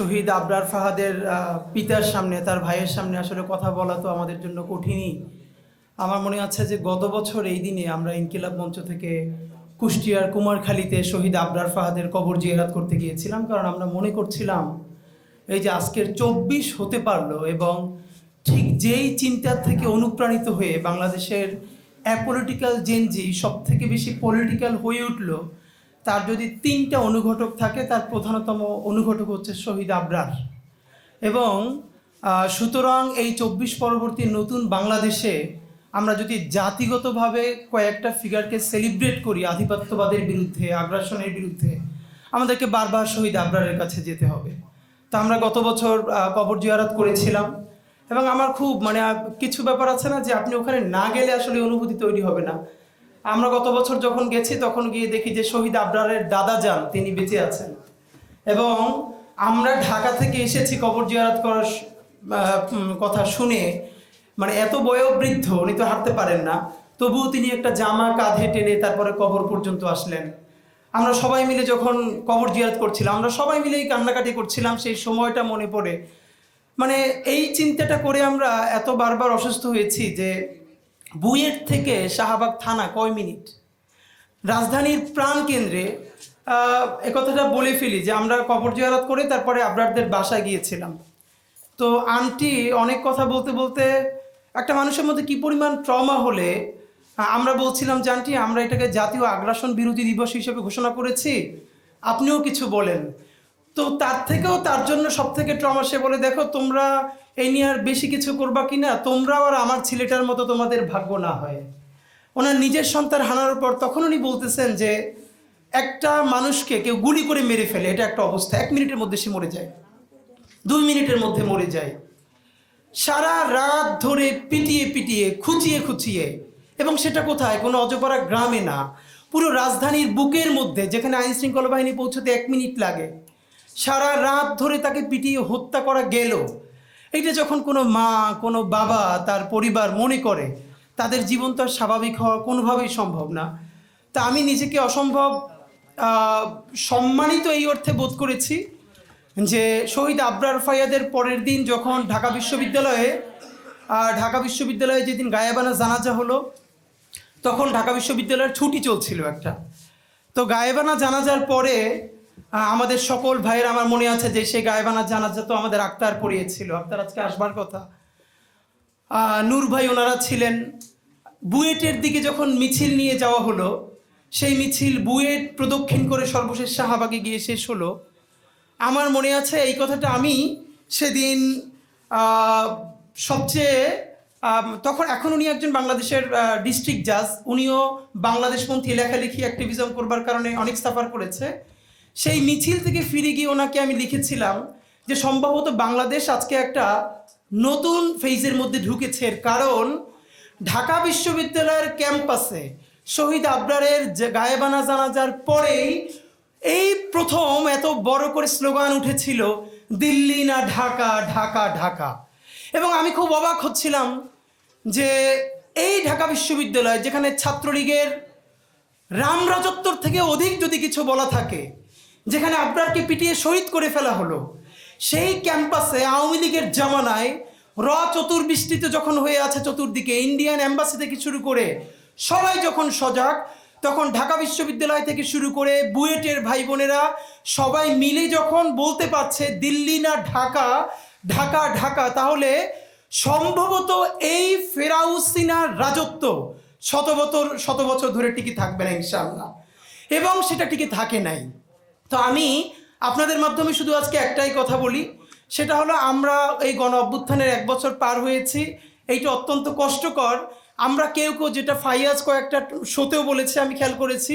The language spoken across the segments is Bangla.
শহীদ আবরার ফাহাদের পিতার সামনে, তার ভাইয়ের সামনে আসলে কথা বলা তো আমাদের জন্য কঠিনই। আমার মনে আছে যে গত বছর এই দিনে আমরা ইনকিলাব মঞ্চ থেকে কুষ্টিয়ার কুমারখালীতে শহীদ আবরার ফাহাদের কবর জিয়ারাত করতে গিয়েছিলাম, কারণ আমরা মনে করছিলাম এই যে আজকের চব্বিশ হতে পারল এবং ঠিক যেই চিন্তার থেকে অনুপ্রাণিত হয়ে বাংলাদেশের অ্যাপলিটিক্যাল জেনজি সব থেকে বেশি পলিটিক্যাল হয়ে উঠল তার যদি তিনটা অনুঘটক থাকে, তার প্রধানতম অনুঘটক হচ্ছে শহীদ আবরার। এবং সুতরাং এই চব্বিশ পরবর্তী নতুন বাংলাদেশে আমরা যদি জাতিগতভাবে কয়েকটা ফিগারকে সেলিব্রেট করি আধিপত্যবাদের বিরুদ্ধে, আগ্রাসনের বিরুদ্ধে, আমাদেরকে বারবার শহীদ আবরারের কাছে যেতে হবে। তো আমরা গত বছর কবর জিয়ারত করেছিলাম। এবং আমার খুব মানে কিছু ব্যাপার আছে না যে আপনি ওখানে না গেলে আসলে অনুভূতি তৈরি হবে না। আমরা গত বছর যখন গেছি, তখন গিয়ে দেখি যে শহীদ আবরারের দাদা যান, তিনি বেঁচে আছেন। এবং আমরা ঢাকা থেকে এসেছি কবর জিয়ারত করার কথা শুনে মানে এত বয়োবৃদ্ধ, উনি তো হাঁটতে পারেন না। তবুও তিনি একটা জামা কাঁধে টেনে তারপরে কবর পর্যন্ত আসলেন। আমরা সবাই মিলে যখন কবর জিয়ারত করছিলাম, আমরা সবাই মিলেই কান্নাকাটি করছিলাম, সেই সময়টা মনে পড়ে। মানে এই চিন্তাটা করে আমরা এত বারবার অসুস্থ হয়েছি যে বুয়েট থেকে শাহবাগ থানা কয় মিনিট? রাজধানীর প্রাণ কেন্দ্রে আহ, এ কথাটা বলে ফেলি যে আমরা কবর জিয়ারত করে তারপরে আবরারদের বাসায় গিয়েছিলাম। তো আন্টি অনেক কথা বলতে বলতে একটা মানুষের মধ্যে কি পরিমাণ ট্রমা হলে আমরা বলছিলাম যে আন্টি আমরা এটাকে জাতীয় আগ্রাসন বিরোধী দিবস হিসেবে ঘোষণা করেছি। আপনিও কিছু বলেন। তো তার থেকেও তার জন্য সব থেকে ট্রমা সে বলে দেখো তোমরা এই নিয়ে আর বেশি কিছু করবা কি না? তোমরাও আর আমার ছেলেটার মতো তোমাদের ভাগ্য না হয়। ওনার নিজের সন্তান হানার পর তখন উনি বলতেছেন যে, একটা মানুষকে কেউ গুলি করে মেরে ফেলে, এটা একটা অবস্থা। এক মিনিটের মধ্যে সে মরে যায়। দুই মিনিটের মধ্যে মরে যায়। সারা রাত ধরে পিটিয়ে পিটিয়ে, খুঁচিয়ে খুঁচিয়ে, এবং সেটা কোথায়? কোনো অজপাড়া গ্রামে না। পুরো রাজধানীর বুকের মধ্যে, যেখানে আইন শৃঙ্খলা বাহিনী পৌঁছতে এক মিনিট লাগে, সারা রাত ধরে তাকে পিটিয়ে হত্যা করা গেল। এইটা যখন কোনো মা, কোনো বাবা তার পরিবার মনে করে, তাদের জীবন তো আর স্বাভাবিক হওয়া কোনোভাবেই সম্ভব না। তা আমি নিজেকে অসম্ভব সম্মানিত এই অর্থে বোধ করেছি যে শহীদ আবরার ফায়াদের পরের দিন যখন ঢাকা বিশ্ববিদ্যালয়ে ঢাকা বিশ্ববিদ্যালয়ে যেদিন গায়েবানা জানাজা হলো, তখন ঢাকা বিশ্ববিদ্যালয়ের ছুটি চলছিল একটা। তো গায়েবানা জানাজার পরে আমাদের সকল ভাইয়ের আমার মনে আছে যে সেই গায়েবানা জানাজা তো আমাদের আক্তার পড়িয়েছিল। আক্তার, আজকে আসবার কথা। নূর ভাই ওনারা ছিলেন। বুয়েটের দিকে যখন মিছিল নিয়ে যাওয়া হলো, সেই মিছিল বুয়েট প্রদক্ষিণ করে সর্বশেষ শাহবাগে গিয়ে শেষ হলো। আমার মনে আছে এই কথাটা আমি সেদিন সবচেয়ে তখন এখন উনি একজন বাংলাদেশের ডিস্ট্রিক্ট জাজ উনিও বাংলাদেশপন্থী লেখালেখি অ্যাক্টিভিজম করবার কারণে অনেক সাফার করেছে। সেই মিছিল থেকে ফিরে গিয়ে ওনাকে আমি লিখেছিলাম যে সম্ভবত বাংলাদেশ আজকে একটা নতুন ফেজের মধ্যে ঢুকেছে কারণ ঢাকা বিশ্ববিদ্যালয়ের ক্যাম্পাসে শহীদ আবরারের যে গায়েবানা জানাজার পরেই এই প্রথম এত বড় করে স্লোগান উঠেছিল, দিল্লি না ঢাকা ঢাকা ঢাকা। এবং আমি খুব অবাক হচ্ছিলাম যে এই ঢাকা বিশ্ববিদ্যালয় যেখানে ছাত্রলীগের রাম রাজত্বর থেকে অধিক যদি কিছু বলা থাকে যেখানে আবরারকে পিটিয়ে শহীদ করে ফেলা হলো। সেই ক্যাম্পাসে আওয়ামী লীগের জামানায় র চতুর্বৃষ্টিতে যখন হয়ে আছে চতুর্দিকে ইন্ডিয়ান অ্যাম্বাসি থেকে শুরু করে সবাই যখন সজাগ, তখন ঢাকা বিশ্ববিদ্যালয় থেকে শুরু করে বুয়েটের ভাই বোনেরা সবাই মিলে যখন বলতে পারছে দিল্লি না ঢাকা ঢাকা ঢাকা, তাহলে সম্ভবত এই ফেরাউসিনার রাজত্ব শত বছর শত বছর ধরে টিকে থাকবে না ইনশাল্লাহ এবং সেটা টিকে থাকে নাই। তো আমি আপনাদের মাধ্যমে শুধু আজকে একটাই কথা বলি, সেটা হলো আমরা এই গণ অভ্যুত্থানের এক বছর পার হয়েছি, এইটা অত্যন্ত কষ্টকর। আমরা কেউ কেউ যেটা ফাইয়াজ কয়েকটা শোতেও বলেছে, আমি খেয়াল করেছি।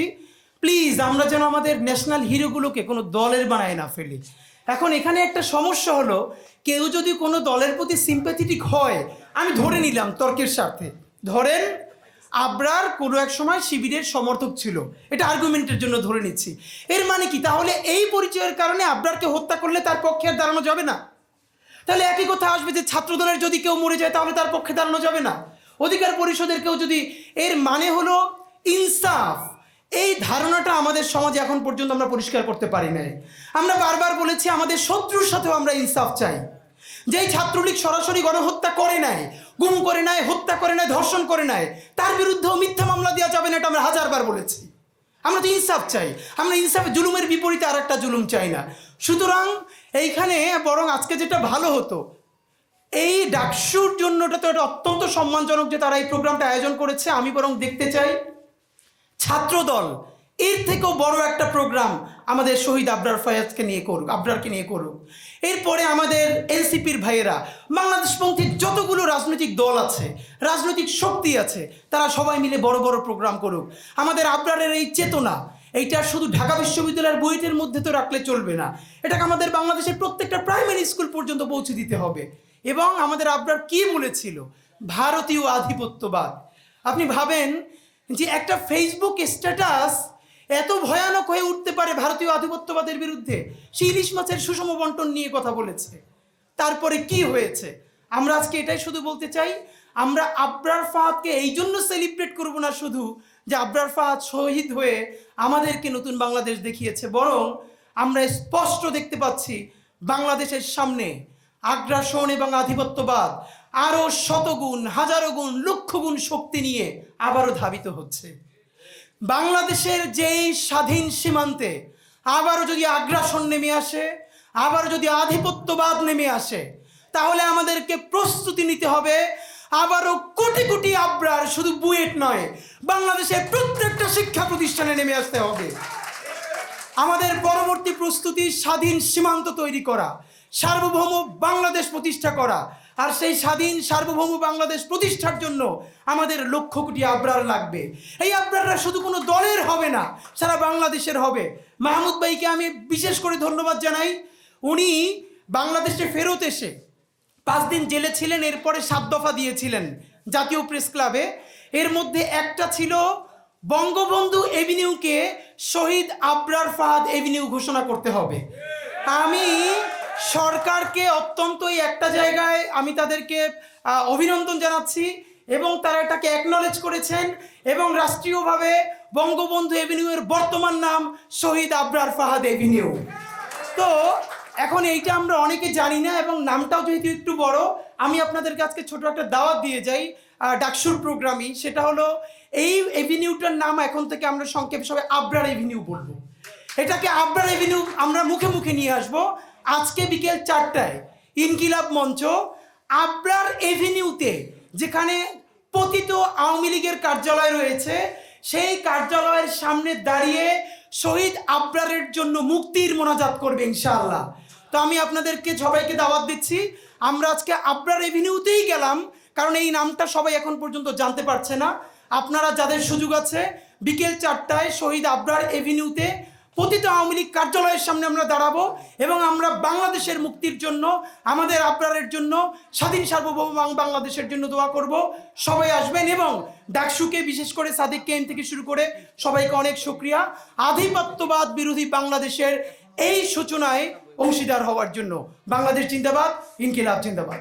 প্লিজ, আমরা যেন আমাদের ন্যাশনাল হিরোগুলোকে কোনো দলের বানায় না ফেলি। এখন এখানে একটা সমস্যা হলো, কেউ যদি কোনো দলের প্রতি সিম্প্যাথেটিক হয়, আমি ধরে নিলাম তর্কের স্বার্থে। ধরেন আবরার কোনো এক সময় শিবিরের সমর্থক ছিল। এটা আর্গুমেন্টের জন্য ধরে নিচ্ছি। এর মানে কি? তাহলে এই পরিচয়ের কারণে আবরারকে হত্যা করলে তার পক্ষে আর দাঁড়ানো যাবে না? তাহলে একই কথা আসবে যে ছাত্রদলের যদি কেউ মরে যায়, তাহলে তার পক্ষে দাঁড়ানো যাবে না? অধিকার পরিষদের কেউ যদি এর মানে হলো ইনসাফ, এই ধারণাটা আমাদের সমাজে এখন পর্যন্ত আমরা পরিষ্কার করতে পারি নাই। আমরা বারবার বলেছি, আমাদের শত্রুর সাথেও আমরা ইনসাফ চাই। যেই ছাত্রলীগ সরাসরি গণহত্যা করে নাই, গুম করে নাই, হত্যা করে নাই, ধর্ষণ করে নাই, তার বিরুদ্ধেও মিথ্যা মামলা দেওয়া যাবে না এটা আমরা হাজারবার বলেছি। আমরা তো ইনসাফ চাই, আমরা ইনসাফ জুলুমের বিপরীতে আর একটা জুলুম চাই না। সুতরাং এইখানে বরং আজকে যেটা ভালো হতো, এই ডাকসুর জন্যটা তো এটা অত্যন্ত সম্মানজনক যে তারা এই প্রোগ্রামটা আয়োজন করেছে। আমি বরং দেখতে চাই, ছাত্রদল এর থেকেও বড় একটা প্রোগ্রাম আমাদের শহীদ আবরার ফয়াজকে নিয়ে করুক, আবরারকে নিয়ে করুক। এরপরে আমাদের এনসিপির ভাইয়েরা, বাংলাদেশপন্থী যতগুলো রাজনৈতিক দল আছে, রাজনৈতিক শক্তি আছে, তারা সবাই মিলে বড় বড় প্রোগ্রাম করুক। আমাদের আবরারের এই চেতনা, এইটা শুধু ঢাকা বিশ্ববিদ্যালয়ের বইটের মধ্যে তো রাখলে চলবে না। এটাকে আমাদের বাংলাদেশের প্রত্যেকটা প্রাইমারি স্কুল পর্যন্ত পৌঁছে দিতে হবে। এবং আমাদের আবরার কি বলেছিল? ভারতীয় আধিপত্যবাদ। আপনি ভাবেন যে একটা ফেসবুক স্ট্যাটাস এত ভয়ানক হয়ে উঠতে পারে ভারতীয় আধিপত্যবাদের বিরুদ্ধে? সে ইলিশ মাছের সুষম বন্টন নিয়ে কথা বলেছে। তারপরে কি হয়েছে? আমরা আজকে এটাই শুধু বলতে চাই, আমরা আবরার ফাহাদকে এই জন্য সেলিব্রেট করব না শুধু যে আবরার ফাহাদ শহীদ হয়ে আমাদেরকে নতুন বাংলাদেশ দেখিয়েছে, বরং আমরা স্পষ্ট দেখতে পাচ্ছি বাংলাদেশের সামনে আগ্রাসন এবং আধিপত্যবাদ আরও শতগুণ, হাজারো গুণ, লক্ষ গুণ শক্তি নিয়ে আবারও ধাবিত হচ্ছে। বাংলাদেশের যেই স্বাধীন সীমান্তে আবারও যদি আগ্রাসন নেমে আসে, আবারও যদি আধিপত্যবাদ নেমে আসে, তাহলে আমাদেরকে প্রস্তুতি নিতে হবে আবারও কোটি কোটি আব্রার শুধু বুয়েট নয়, বাংলাদেশের প্রত্যেকটা শিক্ষা প্রতিষ্ঠানে নেমে আসতে হবে। আমাদের পরবর্তী প্রস্তুতি স্বাধীন সীমান্ত তৈরি করা, সার্বভৌম বাংলাদেশ প্রতিষ্ঠা করা আর সেই স্বাধীন সার্বভৌম বাংলাদেশ প্রতিষ্ঠার জন্য আমাদের লক্ষ কোটি আবরার লাগবে। এই আবরাররা শুধু কোনো দলের হবে না, সারা বাংলাদেশের হবে। মাহমুদ ভাইকে আমি বিশেষ করে ধন্যবাদ জানাই। উনি বাংলাদেশে ফেরত এসে পাঁচ দিন জেলে ছিলেন, এরপরে সাত দফা দিয়েছিলেন জাতীয় প্রেস ক্লাবে। এর মধ্যে একটা ছিল বঙ্গবন্ধু এভিনিউকে শহীদ আবরার ফাহাদ এভিনিউ ঘোষণা করতে হবে। আমি সরকারকে অত্যন্তই একটা জায়গায় আমি তাদেরকে অভিনন্দন জানাচ্ছি এবং তারা এটাকে অ্যাকনলেজ করেছেন এবং রাষ্ট্রীয়ভাবে বঙ্গবন্ধু এভিনিউয়ের বর্তমান নাম শহীদ আবরার ফাহাদ এভিনিউ তো এখন এইটা আমরা অনেকে জানি না এবং নামটাও যেহেতু একটু বড়, আমি আপনাদেরকে আজকে ছোট একটা দাওয়াত দিয়ে যাই ডাকসুর প্রোগ্রামই সেটা হলো এই এভিনিউটার নাম এখন থেকে আমরা সংক্ষেপে সবাই আবরার এভিনিউ বলব। এটাকে আবরার এভিনিউ আমরা মুখে মুখে নিয়ে আসব। আজকে বিকেল চারটায় ইনকিলাব মঞ্চ, আবরার এভিনিউতে, যেখানে পতিত আওয়ামী লীগের কার্যালয় রয়েছে। সেই কার্যালয়ের সামনে দাঁড়িয়ে শহীদ আবরারের জন্য মুক্তির মোনাজাত করবে ইনশাআল্লাহ। তো আমি আপনাদেরকে সবাইকে দাওয়াত দিচ্ছি। আমরা আজকে আবরার এভিনিউতেই গেলাম, কারণ এই নামটা সবাই এখন পর্যন্ত জানতে পারছে না। আপনারা যাদের সুযোগ আছে, বিকেল চারটায় শহীদ আবরার এভিনিউতে পতিত আওয়ামী লীগ কার্যালয়ের সামনে আমরা দাঁড়াবো এবং আমরা বাংলাদেশের মুক্তির জন্য, আমাদের আপনারের জন্য, স্বাধীন সার্বভৌম বাংলাদেশের জন্য দোয়া করব। সবাই আসবেন এবং ডাকসুকে বিশেষ করে সাদিক কেন থেকে শুরু করে সবাইকে অনেক শুক্রিয়া। আধিপত্যবাদ বিরোধী বাংলাদেশের এই সূচনায় অংশীদার হওয়ার জন্য। বাংলাদেশ জিন্দাবাদ, ইনকিলাব জিন্দাবাদ।